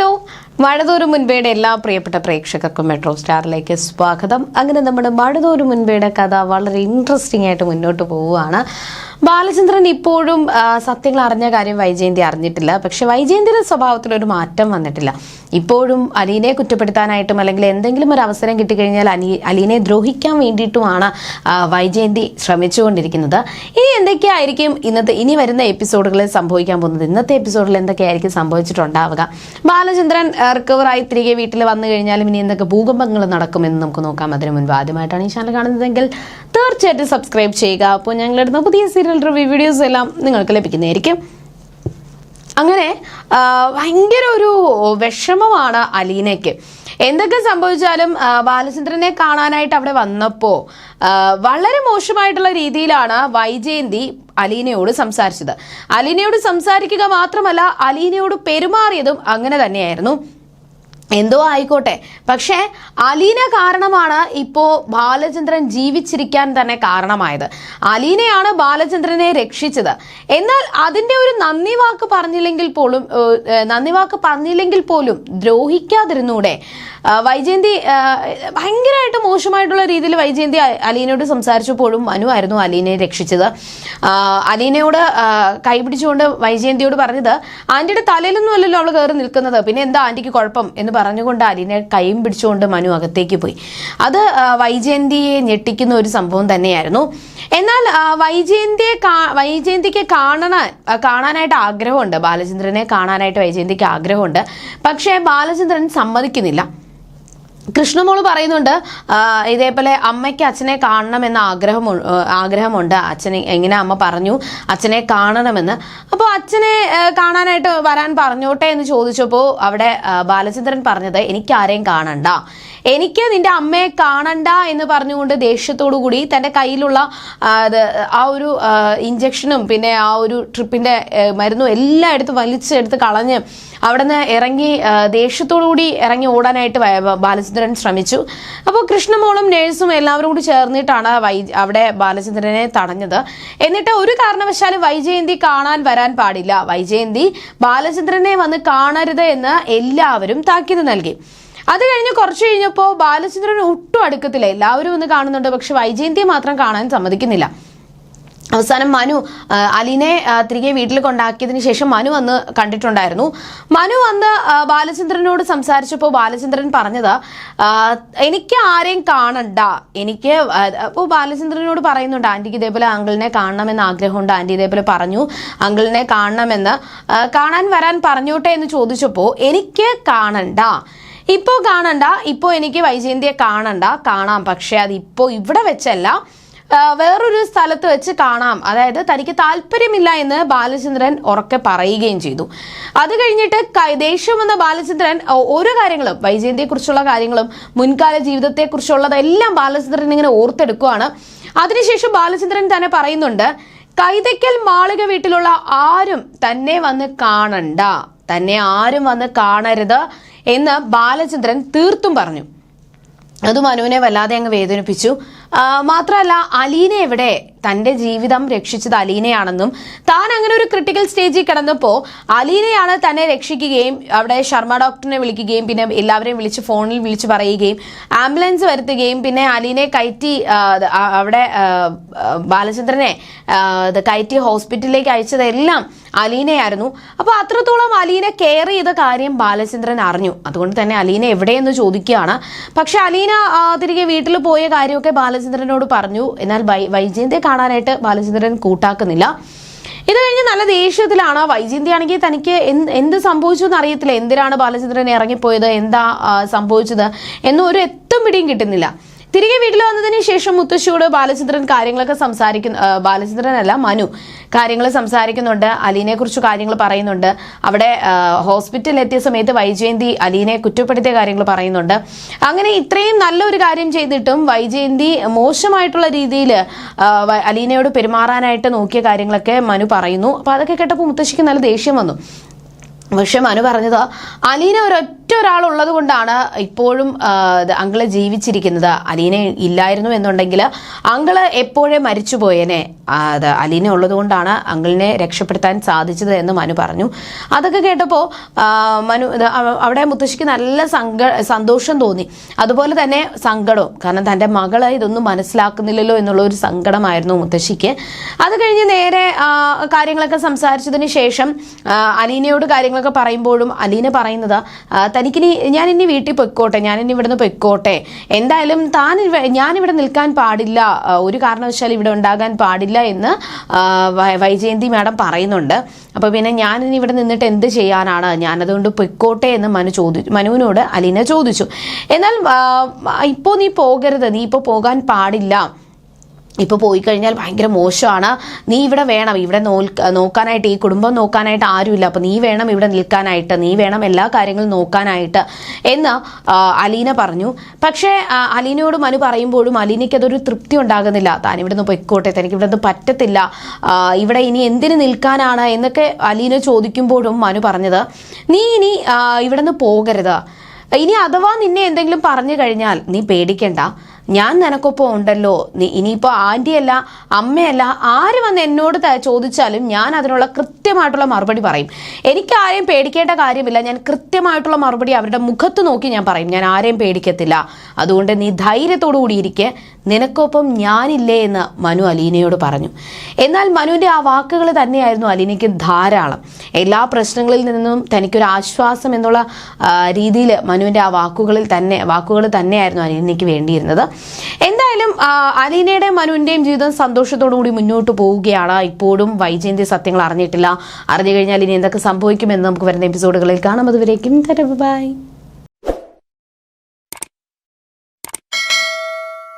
Hello. മഴതോറും മുൻപേയുടെ എല്ലാ പ്രിയപ്പെട്ട പ്രേക്ഷകർക്കും മെട്രോ സ്റ്റാറിലേക്ക് സ്വാഗതം. അങ്ങനെ നമ്മുടെ മഴതോറും മുൻപേയുടെ കഥ വളരെ ഇൻട്രസ്റ്റിംഗ് ആയിട്ട് മുന്നോട്ട് പോവുകയാണ്. ബാലചന്ദ്രൻ ഇപ്പോഴും സത്യങ്ങൾ അറിഞ്ഞ കാര്യം വൈജയന്തി അറിഞ്ഞിട്ടില്ല. പക്ഷെ വൈജയന്തിയുടെ സ്വഭാവത്തിൽ ഒരു മാറ്റം വന്നിട്ടില്ല. ഇപ്പോഴും അലീനെ കുറ്റപ്പെടുത്താനായിട്ടും അല്ലെങ്കിൽ എന്തെങ്കിലും ഒരു അവസരം കിട്ടിക്കഴിഞ്ഞാൽ അലി അലീനെ ദ്രോഹിക്കാൻ വേണ്ടിയിട്ടുമാണ് വൈജയന്തി ശ്രമിച്ചുകൊണ്ടിരിക്കുന്നത്. ഇനി എന്തൊക്കെയായിരിക്കും ഇന്നത്തെ ഇനി വരുന്ന എപ്പിസോഡുകളിൽ സംഭവിക്കാൻ പോകുന്നത്? ഇന്നത്തെ എപ്പിസോഡിൽ എന്തൊക്കെയായിരിക്കും സംഭവിച്ചിട്ടുണ്ടാവുക? ബാലചന്ദ്രൻ റിക്കവറായി തിരികെ വീട്ടിൽ വന്നു കഴിഞ്ഞാലും ഇനി എന്തൊക്കെ ഭൂകമ്പങ്ങൾ നടക്കുമെന്ന് നമുക്ക് നോക്കാം. അതിനു മുൻപ് ആദ്യമായിട്ടാണ് ഈ ചാനൽ കാണുന്നതെങ്കിൽ തീർച്ചയായിട്ടും സബ്സ്ക്രൈബ് ചെയ്യുക. അപ്പോൾ ഞങ്ങളിടുന്ന പുതിയ സീരിയൽ റിവ്യൂ വീഡിയോസ് എല്ലാം നിങ്ങൾക്ക് ലഭിക്കുന്നതായിരിക്കും. അങ്ങനെ ഭയങ്കര ഒരു വിഷമമാണ് അലീനയ്ക്ക്. എന്തൊക്കെ സംഭവിച്ചാലും ബാലചന്ദ്രനെ കാണാനായിട്ട് അവിടെ വന്നപ്പോൾ വളരെ മോശമായിട്ടുള്ള രീതിയിലാണ് വൈജയന്തി അലീനയോട് സംസാരിച്ചത്. അലീനയോട് സംസാരിക്കുക മാത്രമല്ല അലീനയോട് പെരുമാറിയതും അങ്ങനെ തന്നെയായിരുന്നു. എന്തോ ആയിക്കോട്ടെ. പക്ഷേ അലീന കാരണമാണ് ഇപ്പോ ബാലചന്ദ്രൻ ജീവിച്ചിരിക്കാൻ തന്നെ കാരണമായത്. അലീനയാണ് ബാലചന്ദ്രനെ രക്ഷിച്ചത്. എന്നാൽ അതിന്റെ ഒരു നന്ദി വാക്ക് പറഞ്ഞില്ലെങ്കിൽ പോലും നന്ദി വാക്ക് പറഞ്ഞില്ലെങ്കിൽ പോലും ദ്രോഹിക്കാതിരുന്നൂടെ? വൈജയന്തി ഭയങ്കരമായിട്ട് മോശമായിട്ടുള്ള രീതിയിൽ വൈജയന്തി അലീനയോട് സംസാരിച്ചപ്പോഴും മനു ആയിരുന്നു അലീനയെ രക്ഷിച്ചത്. അലീനയോട് കൈപിടിച്ചുകൊണ്ട് വൈജയന്തിയോട് പറഞ്ഞത് ആന്റിയുടെ തലയിലൊന്നും അല്ലല്ലോ അവൾ കയറി നിൽക്കുന്നത്. പിന്നെ എന്താ ആന്റിക്ക് കുഴപ്പം? എന്ന് പറഞ്ഞുകൊണ്ട് അലിനെ കൈയും പിടിച്ചുകൊണ്ട് മനു അകത്തേക്ക് പോയി. അത് വൈജയന്തിയെ ഞെട്ടിക്കുന്ന ഒരു സംഭവം തന്നെയായിരുന്നു. എന്നാൽ വൈജയന്തിയെ വൈജയന്തിക്ക് കാണണ കാണാനായിട്ട് ആഗ്രഹമുണ്ട്. ബാലചന്ദ്രനെ കാണാനായിട്ട് വൈജയന്തിക്ക് ആഗ്രഹമുണ്ട്. പക്ഷേ ബാലചന്ദ്രൻ സമ്മതിക്കുന്നില്ല. കൃഷ്ണമോൾ പറയുന്നുണ്ട് ഇതേപോലെ അമ്മയ്ക്ക് അച്ഛനെ കാണണമെന്ന ആഗ്രഹം ആഗ്രഹമുണ്ട്. അച്ഛനെ എങ്ങനെ അമ്മ പറഞ്ഞു അച്ഛനെ കാണണമെന്ന്. അപ്പോൾ അച്ഛനെ കാണാനായിട്ട് വരാൻ പറഞ്ഞോട്ടെ എന്ന് ചോദിച്ചപ്പോൾ അവിടെ ബാലചന്ദ്രൻ പറഞ്ഞത് എനിക്ക് ആരെയും കാണണ്ട. എനിക്ക് നിന്റെ അമ്മയെ കാണണ്ട എന്ന് പറഞ്ഞുകൊണ്ട് ദേഷ്യത്തോടു കൂടി തന്റെ കയ്യിലുള്ള ആ, ഒരു ഇഞ്ചക്ഷനും പിന്നെ ആ ഒരു ട്രിപ്പിന്റെ മരുന്നും എല്ലാം എടുത്ത് വലിച്ചെടുത്ത് കളഞ്ഞ് അവിടെ നിന്ന് ഇറങ്ങി ദേഷ്യത്തോടു കൂടി ഇറങ്ങി ഓടാനായിട്ട് ബാലചന്ദ്രൻ ശ്രമിച്ചു. അപ്പോൾ കൃഷ്ണമോളും നേഴ്സും എല്ലാവരും കൂടി ചേർന്നിട്ടാണ് വൈ അവിടെ ബാലചന്ദ്രനെ തടഞ്ഞത്. എന്നിട്ട് ഒരു കാരണവശാലും വൈജയന്തി കാണാൻ വരാൻ പാടില്ല. വൈജയന്തി ബാലചന്ദ്രനെ വന്ന് കാണരുത് എന്ന് എല്ലാവരും താക്കീത് നൽകി. അത് കഴിഞ്ഞ് കുറച്ച് കഴിഞ്ഞപ്പോൾ ബാലചന്ദ്രൻ ഒട്ടും അടുക്കത്തില്ല. എല്ലാവരും ഒന്ന് കാണുന്നുണ്ട്. പക്ഷെ വൈജയന്തിയെ മാത്രം കാണാൻ സമ്മതിക്കുന്നില്ല. അവസാനം മനു അലിനെ തിരികെ വീട്ടിൽ കൊണ്ടാക്കിയതിന് ശേഷം മനു വന്ന് കണ്ടിട്ടുണ്ടായിരുന്നു. മനു വന്ന് ബാലചന്ദ്രനോട് സംസാരിച്ചപ്പോൾ ബാലചന്ദ്രൻ പറഞ്ഞത് എനിക്ക് ആരെയും കാണണ്ട. എനിക്ക് അപ്പോൾ ബാലചന്ദ്രനോട് പറയുന്നുണ്ട് ആന്റിക്ക് ഇതേപോലെ അങ്കിളിനെ കാണണമെന്ന് ആഗ്രഹമുണ്ട്. ആന്റി ഇതേപോലെ പറഞ്ഞു അങ്കിളിനെ കാണണമെന്ന് കാണാൻ വരാൻ പറഞ്ഞോട്ടെ എന്ന് ചോദിച്ചപ്പോൾ എനിക്ക് കാണണ്ട. ഇപ്പോൾ കാണണ്ട ഇപ്പോൾ എനിക്ക് വൈജയന്തിയെ കാണണ്ട കാണാം. പക്ഷേ അത് ഇവിടെ വെച്ചല്ല. വേറൊരു സ്ഥലത്ത് വെച്ച് കാണാം. അതായത് തനിക്ക് താല്പര്യമില്ല എന്ന് ബാലചന്ദ്രൻ ഉറക്കെ പറയുകയും ചെയ്തു. അത് കഴിഞ്ഞിട്ട് ദേഷ്യം വന്ന ബാലചന്ദ്രൻ ഓരോ കാര്യങ്ങളും വൈജയന്തിയെക്കുറിച്ചുള്ള കാര്യങ്ങളും മുൻകാല ജീവിതത്തെക്കുറിച്ചുള്ളതെല്ലാം ബാലചന്ദ്രൻ ഇങ്ങനെ ഓർത്തെടുക്കുകയാണ് അതിനുശേഷം ബാലചന്ദ്രൻ തന്നെ പറയുന്നുണ്ട് കൈതയ്ക്കൽ മാളിക വീട്ടിലുള്ള ആരും തന്നെ വന്ന് കാണണ്ട. തന്നെ ആരും വന്ന് കാണരുത്. എന്ന് ബാലചന്ദ്രൻ തീർത്തും പറഞ്ഞു. അത് മനുവിനെ വല്ലാതെ അങ്ങ് വേദനിപ്പിച്ചു. മാത്രമല്ല അലീന എവിടെ തന്റെ ജീവിതം രക്ഷിച്ചത് അലീനയാണെന്നും താൻ അങ്ങനെ ഒരു ക്രിട്ടിക്കൽ സ്റ്റേജിൽ കിടന്നപ്പോൾ അലീനയാണ് തന്നെ രക്ഷിക്കുകയും അവിടെ ശർമ്മ ഡോക്ടറിനെ വിളിക്കുകയും പിന്നെ എല്ലാവരെയും വിളിച്ച് ഫോണിൽ വിളിച്ച് പറയുകയും ആംബുലൻസ് വരുത്തുകയും പിന്നെ അലീനെ കയറ്റി അവിടെ ബാലചന്ദ്രനെ കയറ്റി ഹോസ്പിറ്റലിലേക്ക് അയച്ചതെല്ലാം അലീനയായിരുന്നു. അപ്പോൾ അത്രത്തോളം അലീന കെയർ ചെയ്ത കാര്യം ബാലചന്ദ്രൻ അറിഞ്ഞു. അതുകൊണ്ട് തന്നെ അലീന എവിടെയെന്ന് ചോദിക്കുകയാണ്. പക്ഷെ അലീന തിരികെ വീട്ടിൽ പോയ കാര്യമൊക്കെ ബാലചന്ദ്രനോട് പറഞ്ഞു. എന്നാൽ വൈജയന്തിയെ കാണാനായിട്ട് ബാലചന്ദ്രൻ കൂട്ടാക്കുന്നില്ല. ഇത് കഴിഞ്ഞ് നല്ല ദേഷ്യത്തിലാണ് വൈജയന്തി ആണെങ്കിൽ തനിക്ക് എന്ത് സംഭവിച്ചു എന്ന് അറിയത്തില്ല എന്തിനാണ് ബാലചന്ദ്രൻ ഇറങ്ങിപ്പോയത്? എന്താ സംഭവിച്ചത്? എന്നും ഒരു എത്തും പിടിയും കിട്ടുന്നില്ല. തിരികെ വീട്ടിൽ വന്നതിന് ശേഷം മുത്തശ്ശിയോട് ബാലചന്ദ്രൻ കാര്യങ്ങളൊക്കെ സംസാരിക്കുന്നു ബാലചന്ദ്രനല്ല മനു കാര്യങ്ങൾ സംസാരിക്കുന്നുണ്ട്. അലീനെ കുറിച്ച് കാര്യങ്ങൾ പറയുന്നുണ്ട്. അവിടെ ഹോസ്പിറ്റലിൽ എത്തിയ സമയത്ത് വൈജയന്തി അലീനെ കുറ്റപ്പെടുത്തിയ കാര്യങ്ങൾ പറയുന്നുണ്ട്. അങ്ങനെ ഇത്രയും നല്ലൊരു കാര്യം ചെയ്തിട്ടും വൈജയന്തി മോശമായിട്ടുള്ള രീതിയിൽ അലീനയോട് പെരുമാറാനായിട്ട് നോക്കിയ കാര്യങ്ങളൊക്കെ മനു പറയുന്നു. അപ്പോൾ അതൊക്കെ കേട്ടപ്പോൾ മുത്തശ്ശിക്ക് നല്ല ദേഷ്യം വന്നു. പക്ഷെ മനു പറഞ്ഞത് അലീന ഒരൊറ്റ ഒരാളുള്ളത് കൊണ്ടാണ് ഇപ്പോഴും അങ്കിൾ ജീവിച്ചിരിക്കുന്നത്. അലീന ഇല്ലായിരുന്നു എന്നുണ്ടെങ്കിൽ അങ്കിൾ എപ്പോഴേ മരിച്ചുപോയേനെ അത് അലീന ഉള്ളത് കൊണ്ടാണ് അങ്കിളിനെ രക്ഷപ്പെടുത്താൻ സാധിച്ചത് എന്ന് മനു പറഞ്ഞു. അതൊക്കെ കേട്ടപ്പോൾ മനു അവിടെ മുത്തശ്ശിക്ക് നല്ല സങ്ക സന്തോഷം തോന്നി. അതുപോലെ തന്നെ സങ്കടവും. കാരണം തന്റെ മകൾ ഇതൊന്നും മനസ്സിലാക്കുന്നില്ലല്ലോ എന്നുള്ള ഒരു സങ്കടമായിരുന്നു മുത്തശ്ശിക്ക്. അത് കഴിഞ്ഞ് നേരെ കാര്യങ്ങളൊക്കെ സംസാരിച്ചതിന് ശേഷം അലീനയോട് കാര്യങ്ങളൊക്കെ പറയുമ്പോഴും അലീന പറയുന്നത് തനിക്കിനി ഞാൻ ഇനി വീട്ടിൽ പൊയ്ക്കോട്ടെ ഞാൻ ഇനി ഇവിടുന്ന് പൊയ്ക്കോട്ടെ. എന്തായാലും താൻ ഞാനിവിടെ നിൽക്കാൻ പാടില്ല ഒരു കാരണവശാലും ഇവിടെ ഉണ്ടാകാൻ പാടില്ല എന്ന് വൈജയന്തി മാഡം പറയുന്നുണ്ട്. അപ്പോൾ പിന്നെ ഞാൻ ഇനി ഇവിടെ നിന്നിട്ട് എന്ത് ചെയ്യാനാണ്? ഞാനതുകൊണ്ട് പൊയ്ക്കോട്ടെ എന്ന് മനു ചോദിച്ചു മനുവിനോട് അലീന ചോദിച്ചു. എന്നാൽ ഇപ്പോൾ നീ പോകരുത് നീ ഇപ്പോൾ പോകാൻ പാടില്ല. ഇപ്പോൾ പോയി കഴിഞ്ഞാൽ ഭയങ്കര മോശമാണ്. നീ ഇവിടെ വേണം. ഇവിടെ നോക്കാനായിട്ട് ഈ കുടുംബം നോക്കാനായിട്ട് ആരുമില്ല. അപ്പോൾ നീ വേണം ഇവിടെ നിൽക്കാനായിട്ട്. നീ വേണം എല്ലാ കാര്യങ്ങളും നോക്കാനായിട്ട്. എന്ന് അലീന പറഞ്ഞു. പക്ഷേ അലീനയോട് മനു പറയുമ്പോഴും അലീനയ്ക്ക് അതൊരു തൃപ്തി ഉണ്ടാകുന്നില്ല. താൻ ഇവിടെ നിന്ന് പൊയ്ക്കോട്ടെ തനിക്ക് ഇവിടെ നിന്ന് പറ്റത്തില്ല ഇവിടെ ഇനി എന്തിനു നിൽക്കാനാണ് എന്നൊക്കെ അലീന ചോദിക്കുമ്പോഴും മനു പറഞ്ഞത് നീ ഇനി ഇവിടെ നിന്ന് പോകരുത്. ഇനി അഥവാ നിന്നെ എന്തെങ്കിലും പറഞ്ഞു കഴിഞ്ഞാൽ നീ പേടിക്കണ്ട. ഞാൻ നിനക്കൊപ്പം ഉണ്ടല്ലോ. നീ ഇനിയിപ്പോൾ ആന്റിയല്ല അമ്മയല്ല ആര് വന്ന് എന്നോട് ചോദിച്ചാലും ഞാൻ അതിനുള്ള കൃത്യമായിട്ടുള്ള മറുപടി പറയും. എനിക്ക് ആരെയും പേടിക്കേണ്ട കാര്യമില്ല. ഞാൻ കൃത്യമായിട്ടുള്ള മറുപടി അവരുടെ മുഖത്ത് നോക്കി ഞാൻ പറയും. ഞാൻ ആരെയും പേടിക്കത്തില്ല. അതുകൊണ്ട് നീ ധൈര്യത്തോടു കൂടി ഇരിക്കെ. നിനക്കൊപ്പം ഞാനില്ലേ എന്ന് മനു അലീനയോട് പറഞ്ഞു. എന്നാൽ മനുവിന്റെ ആ വാക്കുകൾ തന്നെയായിരുന്നു അലീനയ്ക്ക് ധാരാളം. എല്ലാ പ്രശ്നങ്ങളിൽ നിന്നും തനിക്കൊരു ആശ്വാസം എന്നുള്ള രീതിയിൽ മനുവിന്റെ ആ വാക്കുകളിൽ തന്നെ വാക്കുകൾ തന്നെയായിരുന്നു അലീനയ്ക്ക് വേണ്ടിയിരുന്നത്. എന്തായാലും അലീനയുടെയും മനുവിന്റെയും ജീവിതം സന്തോഷത്തോടു കൂടി മുന്നോട്ട് പോവുകയാണ്. ഇപ്പോഴും വൈജയന്തി സത്യങ്ങൾ അറിഞ്ഞിട്ടില്ല. അറിഞ്ഞു കഴിഞ്ഞാൽ ഇനി എന്തൊക്കെ സംഭവിക്കുമെന്ന് നമുക്ക് വരുന്ന എപ്പിസോഡുകളിൽ കാണാം. അതുവരേക്കും ബൈ.